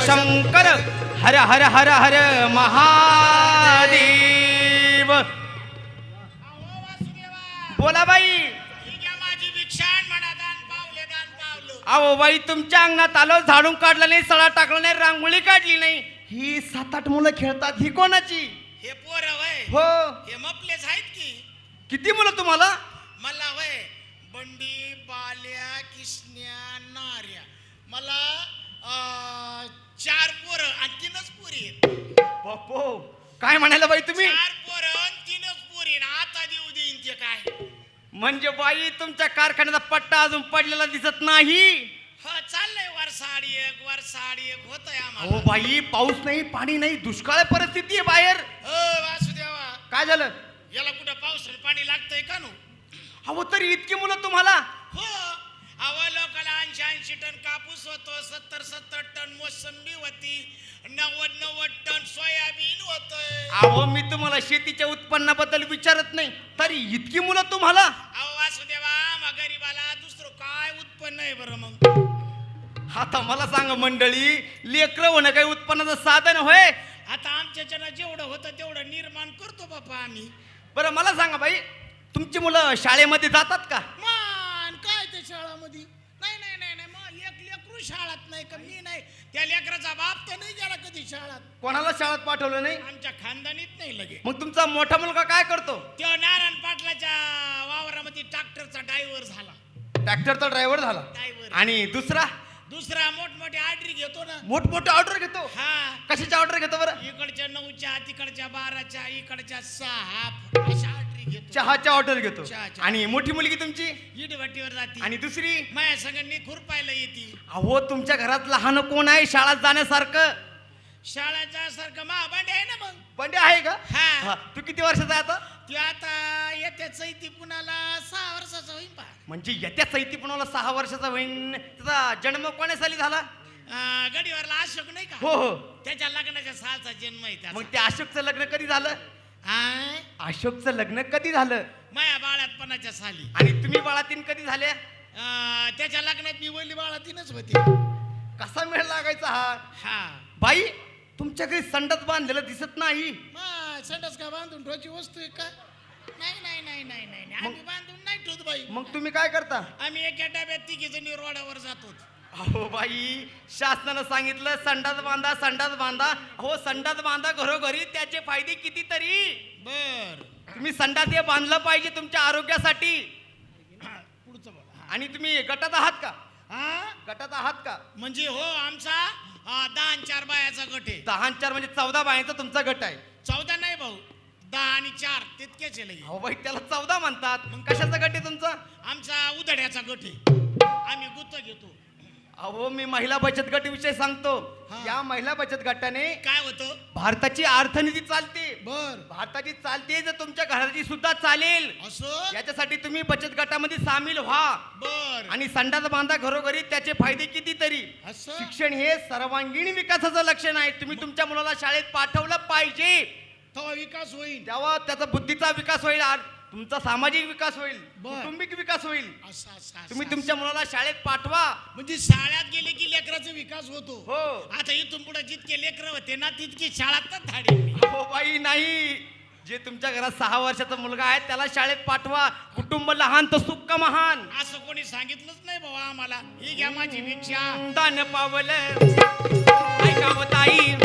शिवशंकर हर हर हर हर महादेव। बोला बाई। अहो बाई तुमच्या अंगणात आलो झाडून काढलं नाही सडा टाकलं नाही रांगोळी काढली नाही. ही सात आठ मुलं खेळतात ही कोणाची? हे पोर वय. हो. हे मपलेच आहेत की. किती मुलं तुम्हाला? मला वय. बंडी बाल्या किसन्या नार्या मला चार पोरं आणि तीनच पोरी. आहेत बापो काय म्हणायला बाई तुम्ही? चार पोरं आणि तीनच पोरी आता देऊ देईन ते काय. म्हणजे बाई तुमच्या कारखान्याचा पट्टा अजून पडलेला दिसत नाही. हा चाललंय वर साडी एक वर साडी एक होतंय आम्हाला. बाई पाऊस नाही पाणी नाही दुष्काळ परिस्थिती आहे बाहेर. हो वासुदेवा. काय झालं? याला कुठं पाऊस आणि पाणी लागतंय का नो? अहो तरी इतकी मुलं तुम्हाला. हो. अहो मी तुम्हाला शेतीच्या उत्पन्नाबद्दल विचारत नाही. तरी इतकी मुलं तुम्हाला? अहो वासुदेवा मग गरीबाला दुसरं काय उत्पन्न आहे बरं मग? आता मला सांगा मंडळी लेकरं होणं काही उत्पन्नाचं साधन होय? आता आमच्याच्यानं जेवढं होतं तेवढं निर्माण करतो बापा आम्ही. बरं मला सांगा बाई तुमची मुलं शाळेमध्ये जातात का? मान काय ते शाळामध्ये? लेकरू शाळात नाही का मी नाही? त्या लेकराचा बाप तर नाही गेला कधी शाळात. कोणाला शाळेत पाठवलं नाही? आमच्या खानदानीत नाही लगे. मग तुमचा मोठा मुलगा काय करतो? तो नारायण पाटलाच्या वावरामध्ये ट्रॅक्टरचा ड्रायव्हर झाला. ट्रॅक्टरचा ड्रायव्हर झाला? ड्रायव्हर. आणि दुसरा? दुसरा मोठमोठे आर्डरी घेतो ना. मोठमोठे ऑर्डर घेतो? हा. कशाची ऑर्डर घेतो बरं? इकडच्या नऊच्या तिकडच्या बाराच्या इकडच्या सहा अशा चहाच्या ऑर्डर घेतो. चहाच्या. आणि मोठी मुलगी तुमची? इटभट्टीवर जाती. आणि दुसरी? माया सगळ्यांनी खुरपायला येते. अहो तुमच्या घरात लहान कोण आहे शाळेत जाण्यासारखं? शाळाच्या सारखं महाबांडे आहे ना मग. बंडे आहे का? हा. हा, तू किती वर्षाचा आहे आता? त्यो आता येत्या चैती पुण्याला सहा वर्षाचा होईल पा म्हणजे येत्या चैतीपणाला सहा वर्षाचा होईन. त्याचा जन्म कोण्या साली झाला? गडीवरला अशोक नाही का? हो हो. त्याच्या लग्नाच्या सालचा जन्म आहे त्याचा. मग त्या अशोकचं लग्न कधी झालं? अशोकचं लग्न कधी झालं? माया बाळातपणाच्या साली. आणि तुम्ही बाळातीन कधी झाल्या? अं, त्याच्या लग्नात मी वल्ली बाळातीनच होती. कसा मेळ लागायचा हा? हा. बाई तुमच्या घरी बांधलेलं दिसत नाही. मग संडास का बांधून ठेवायची वस्तू आहे का? नाही नाही नाही नाही नाही नाही. आम्ही बांधून नाही ठेवत बाई. मग तुम्ही काय करता? आम्ही एका डब्यात तिघी जणी रोडावर जातो अहो बाई शासनानं सांगितलं संडास बांधा संडास बांधा. अहो संडास बांधा घरोघरी त्याचे फायदे कितीतरी? बर. तुम्ही संडास हे बांधलं पाहिजे तुमच्या आरोग्यासाठी. पुढचं बोला आणि तुम्ही गटात आहात का? हा? गटात आहात का? म्हणजे हो आमचा दहा आणि चार बायाचा गट आहे. दहा आणि चार म्हणजे चौदा बायांचा तुमचा गट आहे. चौदा नाही भाऊ दहा आणि चार तितकेच आहे लगे. अहो बाई त्याला चौदा म्हणतात. मग कशाचा गट आहे तुमचा? आमचा उधड्याचा गट आहे. आम्ही गुत्त घेतो. अहो मी महिला बचत गट विषय सांगतो. हा. या महिला बचत गटाने काय होतं? भारताची अर्थनीती चालते. बर. भारताची चालते जर तुमच्या घराची सुद्धा चालेल. असं? याच्यासाठी तुम्ही बचत गटामध्ये सामील व्हा. बर. आणि संडास बांधा घरोघरी त्याचे फायदे कितीतरी. असं? शिक्षण हे सर्वांगीण विकासाचं लक्षण आहे. तुम्ही तुमच्या मुलाला शाळेत पाठवलं पाहिजे. तेव्हा विकास होईल. तेव्हा त्याचा बुद्धीचा विकास होईल. आ- तुमचा सामाजिक विकास होईल बर. कौटुंबिक विकास होईल. असं असं असं, तुम्ही. तुमच्या मुलाला शाळेत पाठवा. म्हणजे शाळेत गेले की लेकराचा विकास होतो. हो. आता इथून पुढे जितके लेकर होते ना तितकी शाळात धाडी हो बाई नाही. जे तुमच्या घरात सहा वर्षाचा मुलगा आहे त्याला शाळेत पाठवा. कुटुंब लहान तर सुख महान. असं कोणी सांगितलंच नाही बाबा आम्हाला. ही घ्या माझी भिक्षा. दान पावलं. ऐकावं ताई.